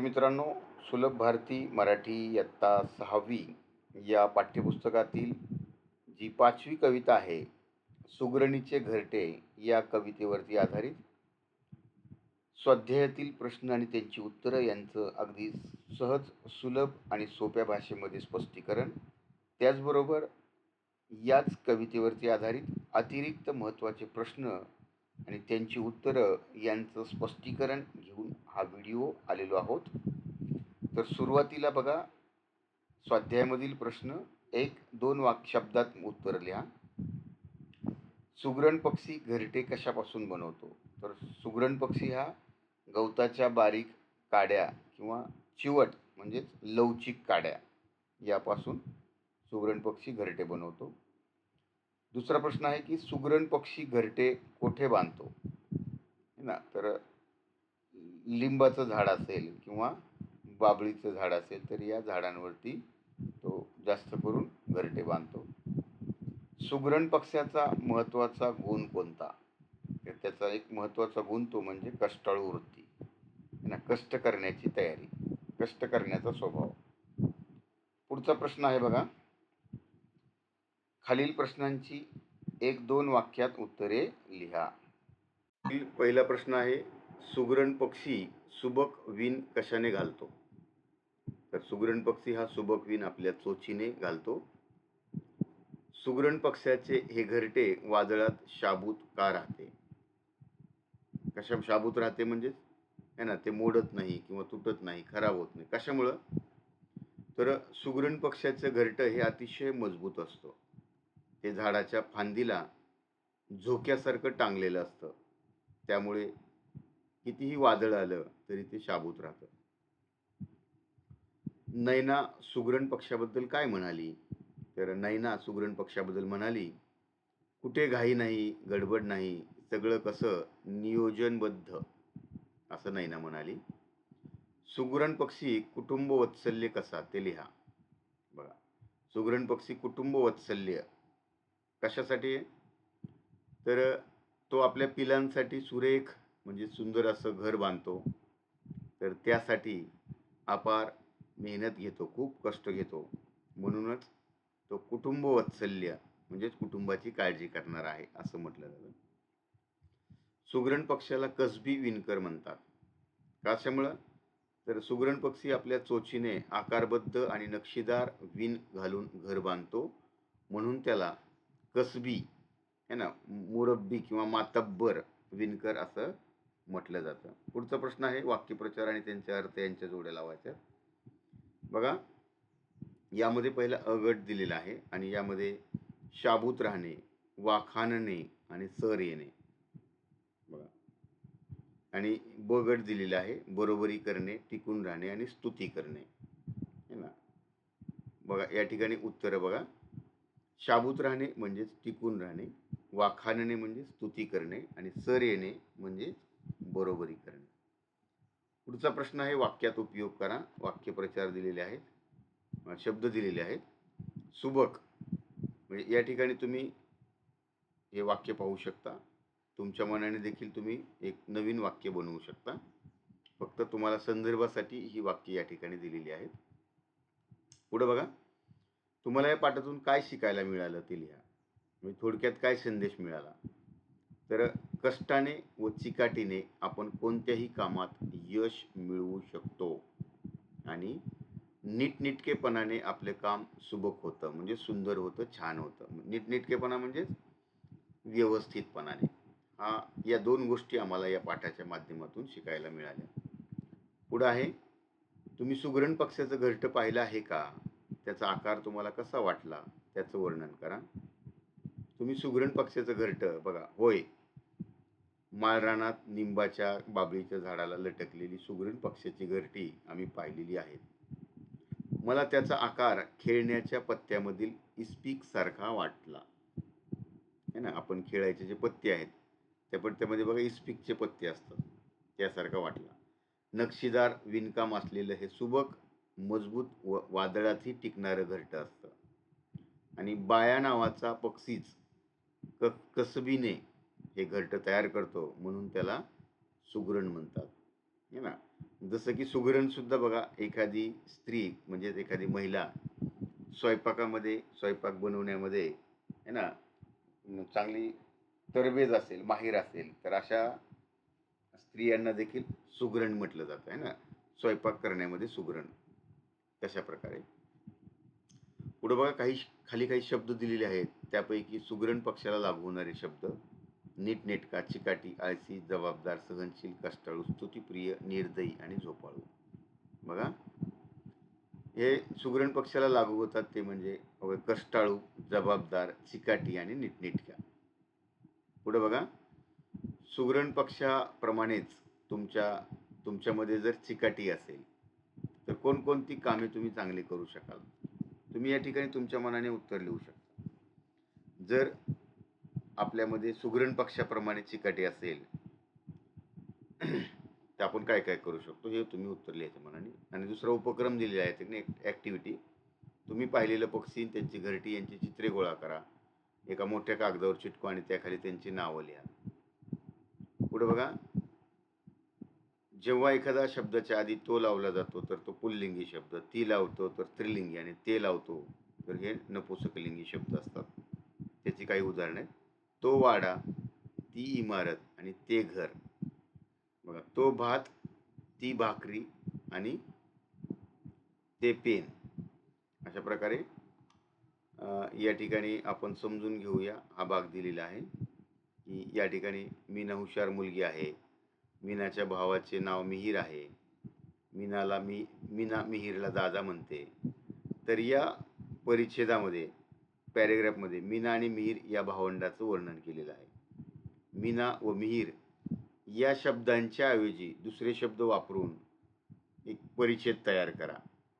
मित्रांनो सुलभ भारती मराठी इयत्ता सहावी या पाठ्यपुस्तकातील जी पाचवी कविता आहे सुगरणीचे घरटे या कवितेवरती आधारित स्वाध्यायातील प्रश्न आणि त्यांची उत्तरं यांचं अगदी सहज सुलभ आणि सोप्या भाषेमध्ये स्पष्टीकरण त्याचबरोबर याच कवितेवरती आधारित अतिरिक्त महत्त्वाचे प्रश्न आणि त्यांची उत्तरं यांचं स्पष्टीकरण घेऊन हा व्हिडिओ आलेलो आहोत. तर सुरुवातीला बघा स्वाध्यायामधील प्रश्न एक दोन वाक शब्दात उत्तर लिहा. सुगरण पक्षी घरटे कशापासून बनवतो? तर सुगरण पक्षी हा गवताच्या बारीक काड्या किंवा चिवट म्हणजेच लवचिक काड्या यापासून सुगरण पक्षी घरटे बनवतो. दुसरा प्रश्न आहे की सुगरण पक्षी घरटे कोठे बांधतो? है ना? तर लिंबाचं झाड असेल किंवा बाबळीचं झाड असेल तर या झाडांवरती तो जास्त करून घरटे बांधतो. सुगरण पक्ष्याचा महत्त्वाचा गुण कोणता? तर त्याचा एक महत्त्वाचा गुण तो म्हणजे कष्टाळू वृत्ती. है ना? कष्ट करण्याची तयारी कष्ट करण्याचा स्वभाव. पुढचा प्रश्न आहे बघा. खालील प्रश्नांची एक दोन वाक्यात उत्तरे लिहा. पहिला प्रश्न आहे सुगरण पक्षी सुबक विण कशाने घालतो? तर सुगरण पक्षी हा सुबक विण आपल्या चोचीने घालतो. सुगरण पक्ष्याचे हे घरटे वादळात शाबूत का राहते? कशा शाबूत राहते म्हणजेच? आहे ना ते मोडत नाही किंवा तुटत नाही खराब होत नाही. कशामुळं? तर सुगरण पक्ष्याचं घरटं हे अतिशय मजबूत असतं. ते झाडाच्या फांदीला झोक्यासारखं टांगलेलं असतं. त्यामुळे कितीही वादळ आलं तरी ते शाबूत राहतं. नैना सुगरण पक्षाबद्दल काय म्हणाली? तर नैना सुगरण पक्षाबद्दल म्हणाली कुठे घाई नाही गडबड नाही सगळं कसं नियोजनबद्ध. असं नैना म्हणाली. सुगरण पक्षी कुटुंब वत्सल्य कसा? ते लिहा. बघा. सुगरण पक्षी कुटुंब वत्सल्य कशासाठी? आहे तर तो आपल्या पिलांसाठी सुरेख म्हणजे सुंदर असं घर बांधतो. तर त्यासाठी अपार मेहनत घेतो खूप कष्ट घेतो. म्हणूनच तो कुटुंब वत्सल्य म्हणजेच कुटुंबाची काळजी करणार आहे असं म्हटलं जातं. सुगरण पक्षाला कसबी विणकर म्हणतात. कशामुळं तर सुगरण पक्षी आपल्या चोचीने आकारबद्ध आणि नक्षीदार विण घालून घर बांधतो. म्हणून त्याला कसबी है ना मुरब्बी किंवा मातब्बर विणकर असं म्हटलं जातं. पुढचा प्रश्न आहे वाक्यप्रचार आणि त्यांचे अर्थ यांच्या जोड्या लावायच्या. बघा यामध्ये पहिला अगट दिलेला आहे आणि यामध्ये शाबूत राहणे वाखाणणे आणि सर येणे. बघा. आणि बगट दिलेला आहे बरोबरी करणे टिकून राहणे आणि स्तुती करणे. है ना? बघा या ठिकाणी उत्तरं बघा. शाबूत राहणे म्हणजेच टिकून राहणे वाखाणणे म्हणजे स्तुती करणे आणि सर येणे म्हणजे बरोबरी करणे. पुढचा प्रश्न आहे वाक्यात उपयोग करा. वाक्यप्रचार दिलेले आहेत शब्द दिलेले आहेत. सुबक म्हणजे या ठिकाणी तुम्ही हे वाक्य पाहू शकता. तुमच्या मनाने देखील तुम्ही एक नवीन वाक्य बनवू शकता. फक्त तुम्हाला संदर्भासाठी ही वाक्य या ठिकाणी दिलेली आहेत. पुढं बघा. तुम्हाला या पाठातून काय शिकायला मिळालं ते लिहा म्हणजे थोडक्यात काय संदेश मिळाला? तर कष्टाने व चिकाटीने आपण कोणत्याही कामात यश मिळवू शकतो. आणि नीटनिटकेपणाने आपले काम सुबक होतं म्हणजे सुंदर होतं छान होतं. नीटनेटकेपणा म्हणजे व्यवस्थितपणाने. हा या दोन गोष्टी आम्हाला या पाठाच्या माध्यमातून शिकायला मिळाल्या. पुढं आहे तुम्ही सुगरण पक्षाचं घरटं पाहिलं आहे का? त्याचा आकार तुम्हाला कसा वाटला त्याचं वर्णन करा. तुम्ही सुगरण पक्षाचं घरटं बघा होय. माळरानात निंबाच्या बाबळीच्या झाडाला लटकलेली सुगरण पक्षाची घरटी आम्ही पाहिलेली आहेत मला त्याचा आकार खेळण्याच्या पत्त्यामधील इस्पिकसारखा वाटला. है ना आपण खेळायचे जे पत्ते आहेत त्या पत्त्यामध्ये बघा इस्पिकचे पत्ते असतात त्यासारखा वाटला. नक्षीदार विणकाम असलेलं हे सुबक मजबूत व वादळातही टिकणारं घरटं असतं. आणि बाया नावाचा पक्षीच क कसबीने हे घरटं तयार करतो म्हणून त्याला सुगरण म्हणतात. है ना? जसं की सुगरणसुद्धा बघा एखादी स्त्री म्हणजेच एखादी महिला स्वयंपाकामध्ये स्वयंपाक बनवण्यामध्ये आहे ना? चांगली तरबेज असेल माहीर असेल तर अशा स्त्रियांना देखील सुगरण म्हटलं जातं आहे ना? स्वयंपाक करण्यामध्ये सुगरण. तशा प्रकारे. पुढे बघा काही खाली काही शब्द दिलेले आहेत. त्यापैकी सुगरण पक्षाला लागू होणारे शब्द नीटनेटका चिकाटी आळसी जबाबदार सहनशील कष्टाळू स्तुतीप्रिय निर्दयी आणि झोपाळू. बघा. हे सुगरण पक्षाला लागू होतात ते म्हणजे कष्टाळू जबाबदार चिकाटी आणि नीटनेटक्या. पुढे बघा. सुगरण पक्षाप्रमाणेच तुमच्या तुमच्यामध्ये जर चिकाटी असेल कोणकोणती कामे तुम्ही चांगली करू शकाल? तुम्ही या ठिकाणी तुमच्या मनाने उत्तर लिहू शकता. जर आपल्यामध्ये सुगरण पक्षाप्रमाणे चिकाटी असेल तर आपण काय काय करू शकतो? हे तुम्ही उत्तर लिहायचं मनाने. आणि दुसरा उपक्रम दिलेला आहे त्याने ॲक्टिव्हिटी तुम्ही पाहिलेलं पक्षी त्यांची घरटी यांची चित्रे गोळा करा. एका मोठ्या कागदावर चिटको आणि त्याखाली त्यांची नावं लिहा. पुढे बघा. जेव्हा एखादा शब्दाच्या आधी तो लावला जातो तर तो पुल्लिंगी शब्द ती लावतो तर त्रिलिंगी आणि ते लावतो तर हे नपुसकलिंगी शब्द असतात. त्याची काही उदाहरणं. आहेत तो वाडा ती इमारत आणि ते घर. बघा तो भात ती भाकरी आणि ते पेन. अशा प्रकारे या ठिकाणी आपण समजून घेऊया. हा भाग दिलेला आहे. की या ठिकाणी मीना हुशार मुलगी आहे. मीनाच्या भावाचे नाव मिहीर आहे. मीनाला मी मीना मिहीरला दादा म्हणते. तर या परिच्छेदामध्ये पॅरेग्राफमध्ये मीना आणि मिहीर या भावंडाचं वर्णन केलेलं आहे. मीना व मिहीर या शब्दांच्या ऐवजी दुसरे शब्द वापरून एक परिच्छेद तयार करा.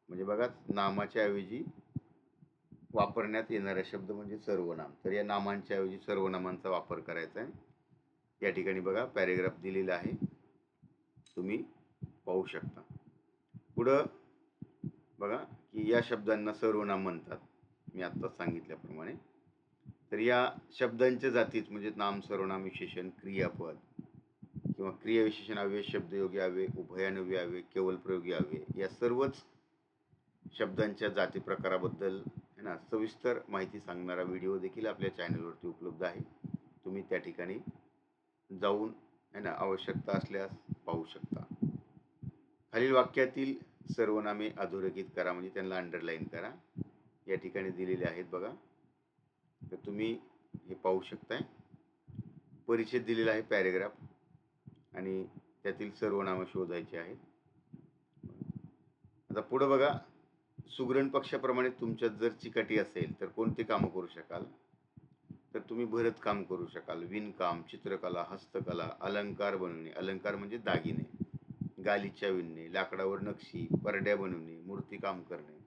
म्हणजे बघा नामाच्या ऐवजी वापरण्यात येणारा शब्द म्हणजे सर्वनाम. तर या नामांच्या ऐवजी सर्वनामांचा वापर करायचा आहे. या ठिकाणी बघा पॅरेग्राफ दिलेला आहे. तुम्ही पाहू शकता. पुढं बघा की या शब्दांना सर्वनाम म्हणतात. मी आत्ताच सांगितल्याप्रमाणे. तर या शब्दांच्या जातीच म्हणजे नाम सर्वनाम विशेषण क्रियापद किंवा क्रियाविशेषण अव्यय शब्दयोगी अव्यय उभयानव्य अव्यय केवलप्रयोगी अव्यय या सर्वच शब्दांच्या जाती प्रकाराबद्दल है ना सविस्तर माहिती सांगणारा व्हिडिओ देखील आपल्या चॅनलवरती उपलब्ध आहे. तुम्ही त्या ठिकाणी जाऊन है ना आवश्यकता असल्यास पाहू शकता. खालील वाक्यातील सर्वनामे अधोरेखित करा म्हणजे त्यांना अंडरलाईन करा. या ठिकाणी दिलेले आहेत बघा. तर तुम्ही हे पाहू शकताय. परिच्छेद दिलेला आहे पॅरेग्राफ आणि त्यातील सर्वनामं शोधायचे आहेत. आता पुढं बघा. सुगरण पक्षाप्रमाणे तुमच्यात जर चिकाटी असेल तर कोणते कामं करू शकाल? तर तुम्ही भरतकाम करू शकाल विणकाम चित्रकला हस्तकला अलंकार बनवणे. अलंकार म्हणजे दागिने. गालिच्या विणणे लाकडावर नक्षी परड्या बनवणे मूर्तीकाम करणे.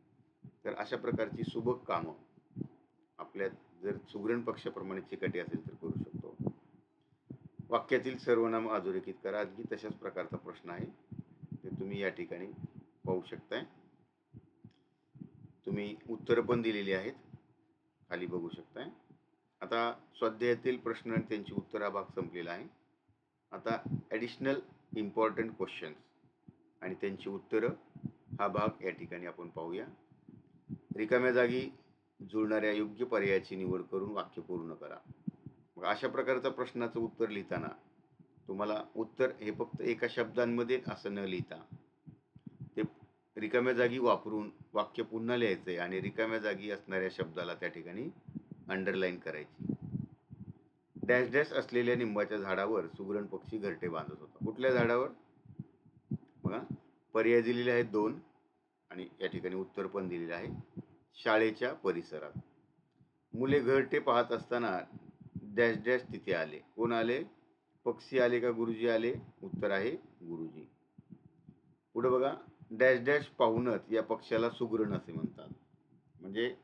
तर अशा प्रकारची सुबक कामं आपल्यात जर सुगरण पक्षाप्रमाणे चिकाटी असेल तर करू शकतो. वाक्यातील सर्वनाम अधोरेखित करा. अगदी तशाच प्रकारचा प्रश्न आहे. ते तुम्ही या ठिकाणी पाहू शकताय. तुम्ही उत्तरं पण दिलेली आहेत. खाली बघू शकताय. आता स्वाध्यायातील प्रश्न आणि त्यांची उत्तर हा भाग संपलेला आहे. आता ॲडिशनल इम्पॉर्टंट क्वेश्चन्स आणि त्यांची उत्तरं हा भाग या ठिकाणी आपण पाहूया. रिकाम्या जागी जुळणाऱ्या योग्य पर्यायाची निवड करून वाक्य पूर्ण करा. मग अशा प्रकारचा प्रश्नाचं उत्तर लिहिताना तुम्हाला उत्तर हे फक्त एका शब्दांमध्ये असं न लिहिता ते रिकाम्या जागी वापरून वाक्य पुन्हा लिहायचं आहे आणि रिकाम्या जागी असणाऱ्या शब्दाला त्या ठिकाणी अंडरलाईन करायची. डॅश डॅश असलेल्या निंबाच्या झाडावर सुगरण पक्षी घरटे बांधत होता. कुठल्या झाडावर? बघा. पर्याय दिलेले आहेत दोन आणि या ठिकाणी उत्तर पण दिलेलं आहे. शाळेच्या परिसरात. मुले घरटे पाहत असताना डॅश डॅश तिथे आले. कोण आले? पक्षी आले का गुरुजी आले? उत्तर आहे गुरुजी. पुढे बघा. डॅश डॅश पाहूनच या पक्षाला सुगरण असे म्हणतात. म्हणजे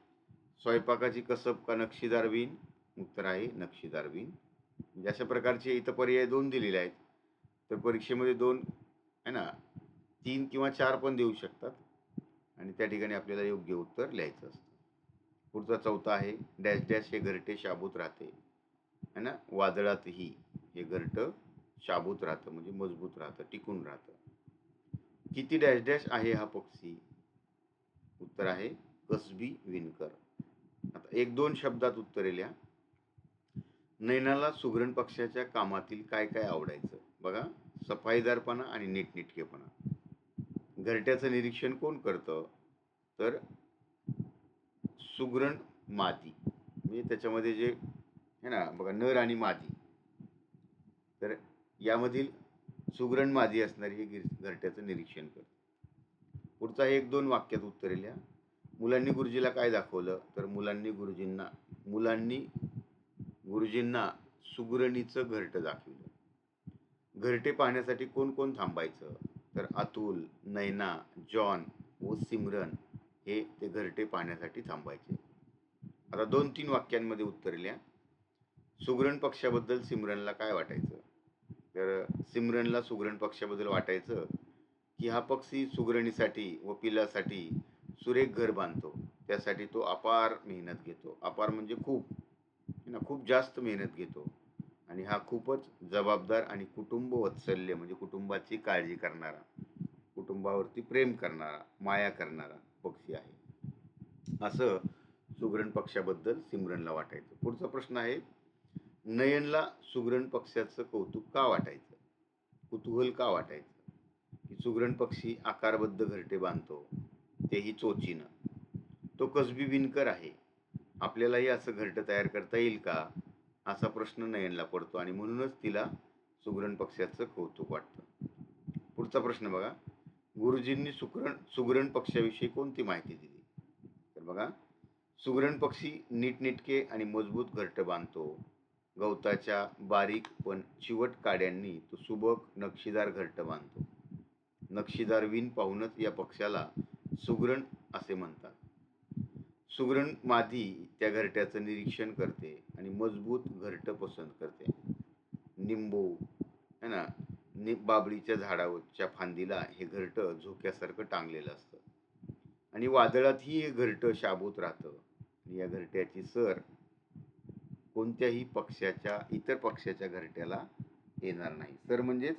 स्वयंपाकाची कसब का नक्षीदार विण? उत्तर आहे नक्षीदार विण. म्हणजे अशा प्रकारचे इथं पर्याय दोन दिलेले आहेत. तर परीक्षेमध्ये दोन आहे ना? तीन किंवा चार पण देऊ शकतात. आणि त्या ठिकाणी आपल्याला योग्य उत्तर लिहायचं असतं. पुढचा चौथा आहे डॅश डॅश हे घरटे शाबूत राहते. है ना? वादळातही हे घरटं शाबूत राहतं म्हणजे मजबूत राहतं टिकून राहतं. किती डॅश डॅश आहे हा पक्षी? उत्तर आहे कसबी विणकर. आता एक दोन शब्दात उत्तरे लिहा. नैनाला सुगरण पक्षाच्या कामातील काय काय आवडायचं? बघा सफाईदारपणा आणि नीटनेटकेपणा. घरट्याचं निरीक्षण कोण करतं? तर सुगरण मादी म्हणजे त्याच्यामध्ये जे आहे ना बघा नर आणि मादी तर यामधील सुगरण मादी असणारी हे गिर- घरट्याचं निरीक्षण करतं. पुढचा एक दोन वाक्यात उत्तरे लिहा. मुलांनी गुरुजीला काय दाखवलं? तर मुलांनी गुरुजींना मुलांनी गुरुजींना सुगरणीचं घरटं दाखवलं. घरटे पाहण्यासाठी कोण कोण थांबायचं? तर अतुल नैना जॉन व सिमरन हे ते घरटे पाहण्यासाठी थांबायचे. आता दोन तीन वाक्यांमध्ये उत्तर लिहा. सुगरण पक्षाबद्दल सिमरनला काय वाटायचं? तर सिमरनला सुगरण पक्षाबद्दल वाटायचं की हा पक्षी सुगरणीसाठी व पिलासाठी सुरेख घर बांधतो. त्यासाठी तो अपार मेहनत घेतो. अपार म्हणजे खूप. ना? खूप जास्त मेहनत घेतो. आणि हा खूपच जबाबदार आणि कुटुंब वत्सल्य म्हणजे कुटुंबाची काळजी करणारा कुटुंबावरती प्रेम करणारा माया करणारा पक्षी आहे. असं सुगरण पक्षाबद्दल सिमरनला वाटायचं. पुढचा प्रश्न आहे नयनला सुगरण पक्षाचं कौतुक का वाटायचं? कुतूहल का वाटायचं? की सुगरण पक्षी आकारबद्ध घरटे बांधतो तेही चोचीनं. तो कसबी विणकर आहे. आपल्यालाही असं घरटं तयार करता येईल का? असा प्रश्न नयनला पडतो आणि म्हणूनच तिला सुगरण पक्षाचं कौतुक वाटतं. पुढचा प्रश्न बघा. गुरुजींनी सुगरण सुगरण पक्षाविषयी कोणती माहिती दिली? तर बघा. सुगरण पक्षी नीटनेटके आणि मजबूत घरटं बांधतो. गवताच्या बारीक पण चिवट काड्यांनी तो सुबक नक्षीदार घरटं बांधतो. नक्षीदार विण पाहूनच या पक्षाला सुगरण असे म्हणतात. सुगरण मादी त्या घरट्याचं निरीक्षण करते आणि मजबूत घरटं पसंत करते. निंबू है ना? नि बाबळीच्या झाडावरच्या फांदीला हे घरटं झोक्यासारखं टांगलेलं असतं. आणि वादळातही हे घरटं शाबूत राहतं. आणि या घरट्याची सर कोणत्याही पक्षाच्या इतर पक्षाच्या घरट्याला येणार नाही. सर म्हणजेच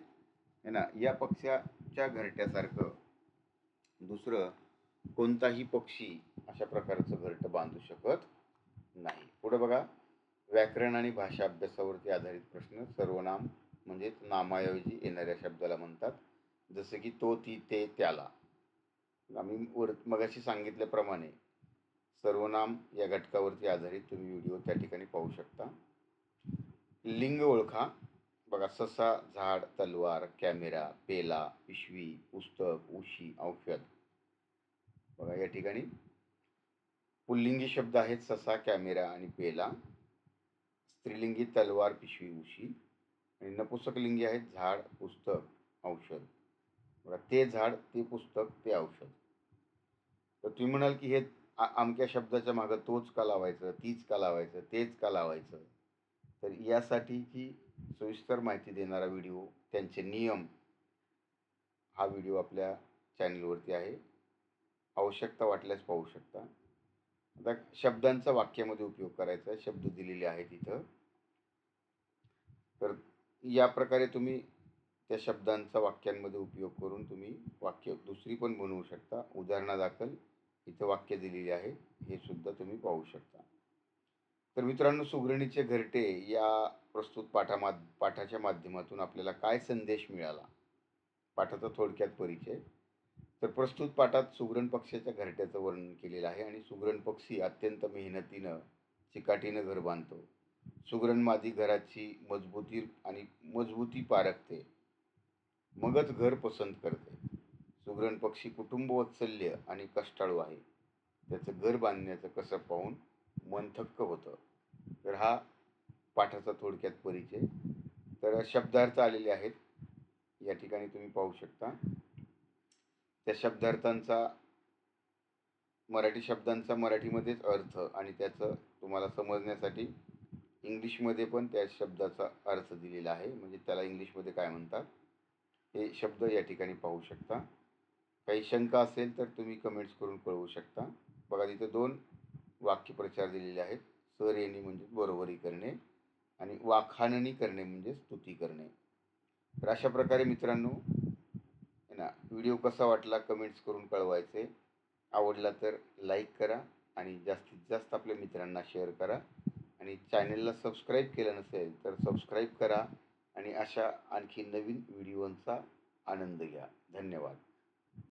है ना? या पक्षाच्या घरट्यासारखं. दुसरं कोणताही पक्षी अशा प्रकारचं घरटं बांधू शकत नाही. पुढे बघा व्याकरण आणि भाषा अभ्यासावरती आधारित प्रश्न सर्वनाम म्हणजेच नामाऐवजी येणाऱ्या शब्दाला म्हणतात. जसं की तो ती ते त्याला. आम्ही वर मगाशी सांगितल्याप्रमाणे सर्वनाम या घटकावरती आधारित तुम्ही व्हिडिओ त्या ठिकाणी पाहू शकता. लिंग ओळखा. बघा ससा झाड तलवार कॅमेरा पेला पिशवी पुस्तक उशी औषध. बघा या ठिकाणी पुल्लिंगी शब्द आहेत ससा कॅमेरा आणि पेला. स्त्रीलिंगी तलवार पिशवी उशी आणि नपुसकलिंगी आहेत झाड पुस्तक औषध. बघा ते झाड ते पुस्तक ते औषध. तर तुम्ही म्हणाल की हे अमक्या शब्दाच्या मागं तोच का लावायचं तीच का लावायचं तेच का लावायचं? तर यासाठीची सविस्तर माहिती देणारा व्हिडिओ त्यांचे नियम हा व्हिडिओ आपल्या चॅनलवरती आहे. आवश्यकता वाटल्यास पाहू शकता. आता शब्दांचा वाक्यामध्ये उपयोग करायचा आहे. शब्द दिलेले आहेत इथं. तर या प्रकारे तुम्ही त्या शब्दांचा वाक्यांमध्ये उपयोग करून तुम्ही वाक्य दुसरी पण बनवू शकता. उदाहरणादाखल इथं वाक्य दिलेली आहे हे सुद्धा तुम्ही पाहू शकता. तर मित्रांनो सुगरणीचे घरटे या प्रस्तुत पाठामा पाठाच्या माध्यमातून आपल्याला काय संदेश मिळाला? पाठाचा थोडक्यात परिचय. तर प्रस्तुत पाठात सुगरण पक्षाच्या घरट्याचं वर्णन केलेलं आहे आणि सुगरण पक्षी अत्यंत मेहनतीनं चिकाटीनं घर बांधतो. सुगरण मादी घराची मजबूती आणि मजबूती पारखते. मगच घर पसंत करते. सुगरण पक्षी कुटुंबवत्सल्य आणि कष्टाळू आहे. त्याचं घर बांधण्याचं कसं पाहून मन थक्क होतं. तर हा पाठाचा थोडक्यात परिचय. तर शब्दार्थ आलेले आहेत. या ठिकाणी तुम्ही पाहू शकता. त्या शब्दार्थांचा मराठी शब्दांचा मराठीमध्येच अर्थ आणि त्याचं तुम्हाला समजण्यासाठी इंग्लिशमध्ये पण त्या शब्दाचा अर्थ दिलेला आहे. म्हणजे त्याला इंग्लिशमध्ये काय म्हणतात? हे शब्द या ठिकाणी पाहू शकता. काही शंका असेल तर तुम्ही कमेंट्स करून कळवू शकता. बघा तिथे दोन वाक्यप्रचार दिलेले आहेत. सर येणे म्हणजे बरोबरी करणे आणि वाखाणणी करणे म्हणजे स्तुती करणे. तर अशा प्रकारे मित्रांनो ना. व्हिडिओ कसा वाटला कमेंट्स करून कळवायचे. आवडला तर लाईक करा आणि जास्तीत जास्त आपल्या मित्रांना शेअर करा. आणि चॅनलला सबस्क्राईब केलं नसेल तर सबस्क्राईब करा. आणि अशा आणखी नवीन व्हिडिओंचा आनंद घ्या. धन्यवाद.